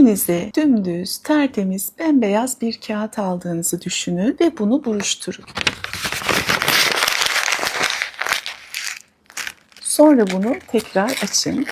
Elinize dümdüz, tertemiz, bembeyaz bir kağıt aldığınızı düşünün ve bunu buruşturun. Sonra bunu tekrar açın.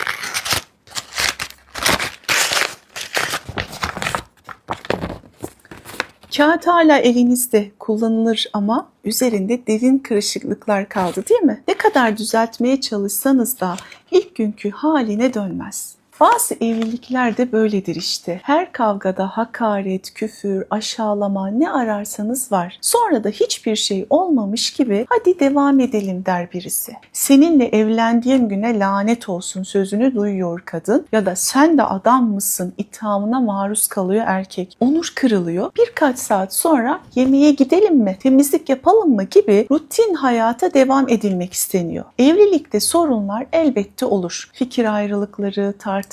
Kağıt hala elinizde kullanılır ama üzerinde derin kırışıklıklar kaldı değil mi? Ne kadar düzeltmeye çalışsanız da ilk günkü haline dönmez. Bazı evlilikler de böyledir işte. Her kavgada hakaret, küfür, aşağılama ne ararsanız var. Sonra da hiçbir şey olmamış gibi hadi devam edelim der birisi. Seninle evlendiğim güne lanet olsun sözünü duyuyor kadın ya da sen de adam mısın ithamına maruz kalıyor erkek. Onur kırılıyor. Birkaç saat sonra yemeğe gidelim mi, temizlik yapalım mı gibi rutin hayata devam edilmek isteniyor. Evlilikte sorunlar elbette olur. Fikir ayrılıkları, tartışmalar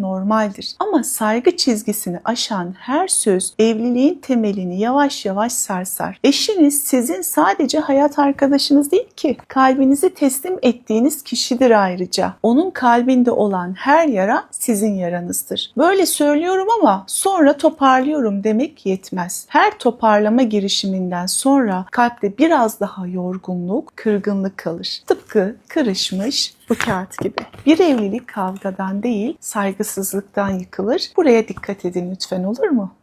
normaldir. Ama saygı çizgisini aşan her söz evliliğin temelini yavaş yavaş sarsar. Eşiniz sizin sadece hayat arkadaşınız değil ki. Kalbinizi teslim ettiğiniz kişidir ayrıca. Onun kalbinde olan her yara sizin yaranızdır. Böyle söylüyorum ama sonra toparlıyorum demek yetmez. Her toparlama girişiminden sonra kalpte biraz daha yorgunluk, kırgınlık kalır. Tıpkı kırışmış bu kağıt gibi. Bir evlilik kavgadan değil, saygısızlıktan yıkılır. Buraya dikkat edin lütfen olur mu?